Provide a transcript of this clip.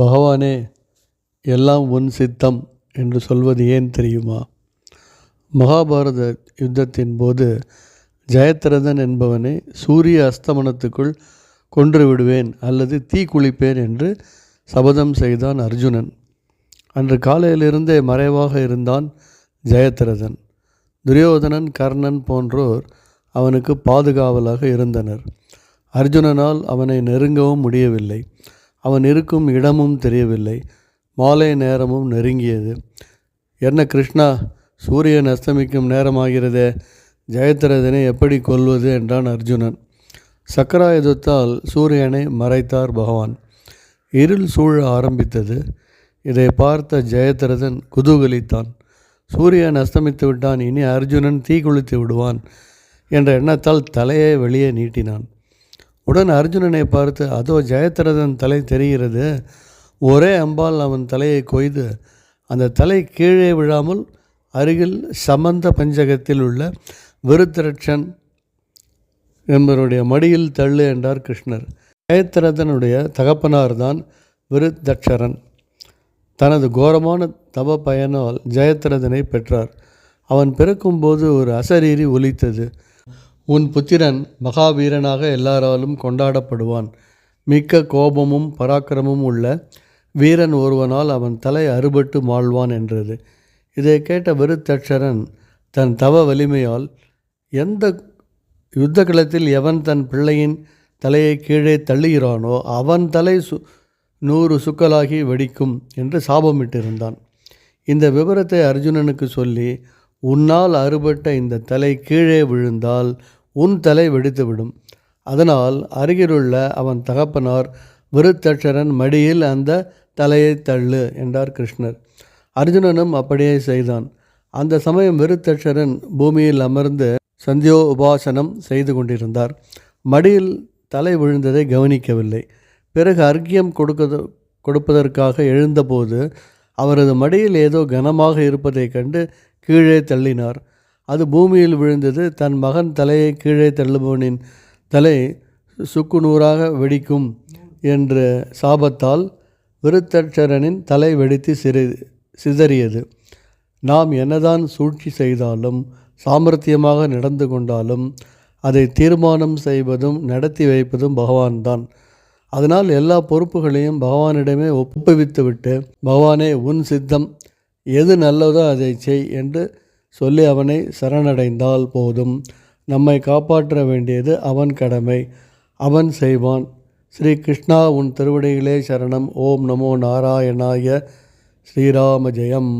பகவானே எல்லாம் உன் சித்தம் என்று சொல்வது ஏன் தெரியுமா? மகாபாரத யுத்தத்தின் போது ஜெயத்ரதன் என்பவனை சூரிய அஸ்தமனத்துக்குள் கொன்று விடுவேன் அல்லது தீ குளிப்பேன் என்று சபதம் செய்தான் அர்ஜுனன். அன்று காலையிலிருந்தே மறைவாக இருந்தான் ஜெயத்ரதன். துரியோதனன் கர்ணன் போன்றோர் அவனுக்கு பாதுகாவலாக இருந்தனர். அர்ஜுனனால் அவனை நெருங்கவும் முடியவில்லை. அவன் இருக்கும் இடமும் தெரியவில்லை. மாலை நேரமும் நெருங்கியது. என்ன கிருஷ்ணா சூரியன் அஸ்தமிக்கும் நேரமாகிறதே? ஜெயத்ரதனை எப்படி கொல்வது? என்றான் அர்ஜுனன். சக்கராயுதத்தால் சூரியனை மறைத்தார் பகவான். இருள் சூழ ஆரம்பித்தது. இதை பார்த்த ஜெயத்ரதன் குதூகலித்தான். சூரியன் அஸ்தமித்து விட்டான் இனி அர்ஜுனன் தீ குளித்து விடுவான் என்ற எண்ணத்தால் தலையை வெளியே நீட்டினான். உடன் அர்ஜுனனை பார்த்து அதோ ஜெயத்ரதன் தலை தெரிகிறது. ஒரே அம்பால் அவன் தலையை கொய்து அந்த தலை கீழே விழாமல் அருகில் சமந்த பஞ்சகத்தில் உள்ள விருத்திரட்சன் என்பவருடைய மடியில் தள்ளு என்றார் கிருஷ்ணர். ஜெயத்ரதனுடைய தகப்பனார்தான் விருத்தட்சரன் தனது கோரமான தவ பயனால் ஜெயத்ரதனை பெற்றார். அவன் பிறக்கும்போது ஒரு அசரீரி ஒலித்தது. உன் புத்திரன் மகாவீரனாக எல்லாராலும் கொண்டாடப்படுவான். மிக்க கோபமும் பராக்கிரமும் உள்ள வீரன் ஒருவனால் அவன் தலை அறுபட்டு மாழ்வான் என்றது. இதை கேட்ட விருத்தட்சரன் தன் தவ வலிமையால் எந்த யுத்த களத்தில் எவன் தன் பிள்ளையின் தலையை கீழே தள்ளுகிறானோ அவன் தலை சு நூறு சுக்கலாகி வெடிக்கும் என்று சாபமிட்டிருந்தான். இந்த விவரத்தை அர்ஜுனனுக்கு சொல்லி உன்னால் அறுபட்ட இந்த தலை கீழே விழுந்தால் உன் தலை வெடித்துவிடும். அதனால் அருகிலுள்ள அவன் தகப்பனார் விருத்தட்சரன் மடியில் அந்த தலையை தள்ளு என்றார் கிருஷ்ணர். அர்ஜுனனும் அப்படியே செய்தான். அந்த சமயம் விருத்தட்சரன் பூமியில் அமர்ந்து சந்தியோ உபாசனம் செய்து கொண்டிருந்தார். மடியில் தலை விழுந்ததை கவனிக்கவில்லை. பிறகு அர்க்கியம் கொடுக்க கொடுப்பதற்காக எழுந்தபோது அவரது மடியில் ஏதோ கனமாக இருப்பதைக் கண்டு கீழே தள்ளினார். அது பூமியில் விழுந்தது. தன் மகன் தலையை கீழே தள்ளுபவனின் தலை சுக்கு நூறாக வெடிக்கும் என்ற சாபத்தால் விருத்தட்சரனின் தலை வெடித்து சிறு சிதறியது. நாம் என்னதான் சூழ்ச்சி செய்தாலும் சாமர்த்தியமாக நடந்து கொண்டாலும் அதை தீர்மானம் செய்வதும் நடத்தி வைப்பதும் பகவான்தான். அதனால் எல்லா பொறுப்புகளையும் பகவானிடமே ஒப்புவித்துவிட்டு பகவானே உன் சித்தம் எது நல்லதோ அதை செய் என்று சொல்லி அவனை சரணடைந்தால் போதும். நம்மை காப்பாற்ற வேண்டியது அவன் கடமை. அவன் செய்வான். ஸ்ரீ கிருஷ்ணா உன் திருவடிகளே சரணம். ஓம் நமோ நாராயணாய ஸ்ரீராம ஜெயம்.